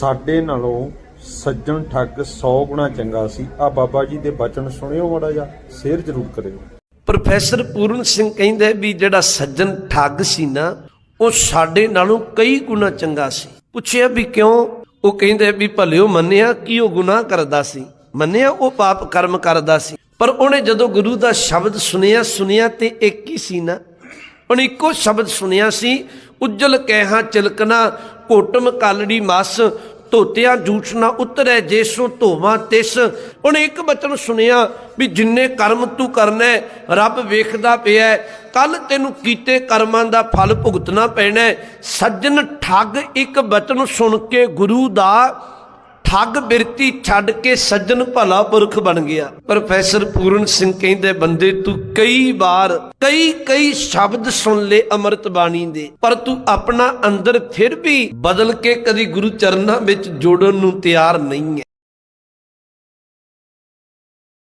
ਸਾਡੇ ਨਾਲੋਂ ਸੱਜਣ ਠੱਗ 100 ਗੁਣਾ ਚੰਗਾ ਸੀ। ਆ ਬਾਬਾ ਜੀ ਦੇ ਬਚਨ ਸੁਣਿਓ ਮਾੜਾ ਜਿਹਾ, ਸ਼ੇਅਰ ਜ਼ਰੂਰ ਕਰਿਓ। ਪ੍ਰੋਫੈਸਰ ਪੂਰਨ ਸਿੰਘ ਕਹਿੰਦੇ ਵੀ ਜਿਹੜਾ ਸੱਜਣ ਠੱਗ ਸੀ ਨਾ, ਉਹ ਸਾਡੇ ਨਾਲੋਂ ਕਈ ਗੁਣਾ ਚੰਗਾ ਸੀ। ਪੁੱਛਿਆ ਵੀ ਕਿਉਂ? ਉਹ ਕਹਿੰਦੇ ਵੀ ਭਲਿਓ ਮੰਨਿਆ ਕਿ ਉਹ ਗੁਨਾਹ ਕਰਦਾ ਸੀ। ਮੰਨਿਆ ਉਹ ਪਾਪ ਕਰਮ ਕਰਦਾ ਸੀ। ਪਰ ਉਹਨੇ ਜਦੋਂ ਗੁਰੂ ਦਾ ਸ਼ਬਦ ਸੁਨਿਆ ਸੁਨਿਆ ਤੇ ਇੱਕ ਹੀ ਸੀ ਨਾ ਹੁਣ ਇੱਕੋ ਸ਼ਬਦ ਸੁਣਿਆ ਸੀ, ਉੱਜਲ ਕਹਿਹਾ ਚਿਲਕਣਾ ਕੋਟਮ ਕਾਲੜੀ ਮਸ, ਧੋਤਿਆਂ ਜੂਠ ਨਾ ਉਤਰੈ ਜੇਸੋ ਧੋਵਾਂ ਤਿਸ। ਉਹਨੇ ਇੱਕ ਬਚਨ ਸੁਣਿਆ ਵੀ ਜਿੰਨੇ ਕਰਮ ਤੂੰ ਕਰਨਾ, ਰੱਬ ਵੇਖਦਾ ਪਿਆ ਕੱਲ ਤੈਨੂੰ ਕੀਤੇ ਕਰਮਾਂ ਦਾ ਫਲ ਭੁਗਤਣਾ ਪੈਣਾ। ਸੱਜਣ ਠੱਗ ਇੱਕ ਬਚਨ ਸੁਣ ਕੇ ਗੁਰੂ ਦਾ ਠੱਗ ਬਿਰਤੀ ਛੱਡ ਕੇ ਸੱਜਣ ਭਲਾ ਪੁਰਖ ਬਣ ਗਿਆ। ਪ੍ਰੋਫੈਸਰ ਪੂਰਨ ਸਿੰਘ ਕਹਿੰਦੇ, ਬੰਦੇ, ਤੂੰ ਕਈ ਵਾਰ ਕਈ ਕਈ ਸ਼ਬਦ ਸੁਣ ਲੈ ਅੰਮ੍ਰਿਤ ਬਾਣੀ ਦੇ, ਪਰ ਤੂੰ ਆਪਣਾ ਅੰਦਰ ਫਿਰ ਵੀ ਬਦਲ ਕੇ ਕਦੀ ਗੁਰੂ ਚਰਨਾਂ ਵਿੱਚ ਜੋੜਨ ਨੂੰ ਤਿਆਰ ਨਹੀਂ ਹੈ।